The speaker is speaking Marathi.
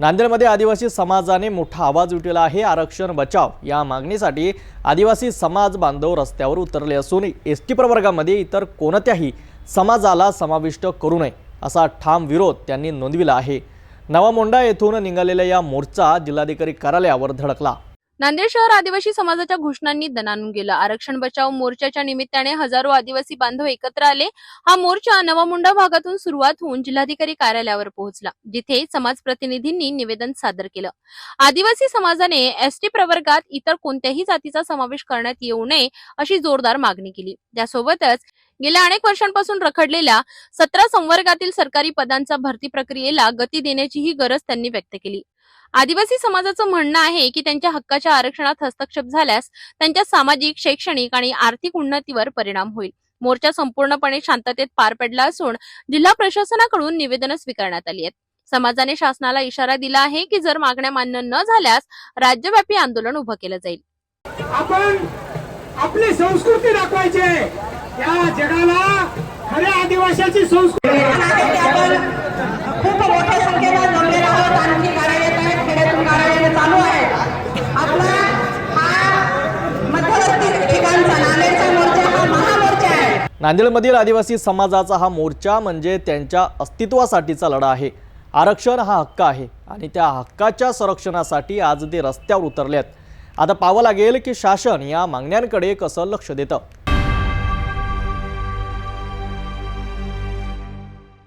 नांदेडमध्ये आदिवासी समाजाने मोठा आवाज उठवला आहे. आरक्षण बचाव या मागणीसाठी आदिवासी समाज बांधव रस्त्यावर उतरले असून एस टी प्रवर्गामध्ये इतर कोणत्याही समाजाला समाविष्ट करू नये असा ठाम विरोध त्यांनी नोंदविला आहे. नवामोंडा येथून निघालेला या मोर्चा जिल्हाधिकारी कार्यालयावर धडकला. नांदेड शहर आदिवासी समाजाच्या घोषणांनी दणानून गेलं. आरक्षण बचाव मोर्चाच्या निमित्ताने हजारो आदिवासी बांधव एकत्र आले. हा मोर्चा नवामुंडा भागातून सुरुवात होऊन जिल्हाधिकारी कार्यालयावर पोहोचला जिथे समाज प्रतिनिधींनी निवेदन सादर केलं. आदिवासी समाजाने एसटी प्रवर्गात इतर कोणत्याही जातीचा समावेश करण्यात येऊ नये अशी जोरदार मागणी केली. त्यासोबतच गेल्या अनेक वर्षांपासून रखडलेल्या सतरा संवर्गातील सरकारी पदांचा भरती प्रक्रियेला गती देण्याचीही गरज त्यांनी व्यक्त केली. आदिवासी समाजाचं म्हणणं आहे की त्यांच्या हक्काच्या आरक्षणात हस्तक्षेप झाल्यास त्यांच्या सामाजिक शैक्षणिक आणि आर्थिक उन्नतीवर परिणाम होईल. मोर्चा संपूर्णपणे शांततेत पार पडला असून जिल्हा प्रशासनाकडून निवेदन स्वीकारण्यात आली आहेत. समाजाने शासनाला इशारा दिला आहे की जर मागण्या मान्य न झाल्यास राज्यव्यापी आंदोलन उभं केलं जाईल. आपण आपली संस्कृती दाखवायची या जगाला खऱ्या आदिवाशाची संस्कृती नांदेडमधील आदिवासी समाजाचा हा मोर्चा म्हणजे त्यांच्या अस्तित्वासाठीचा लढा आहे. आरक्षण हा हक्क आहे आणि त्या हक्काच्या संरक्षणासाठी आज ते रस्त्यावर उतरले आहेत आता पाहावं लागेल की शासन या मागण्यांकडे कसं लक्ष देतं.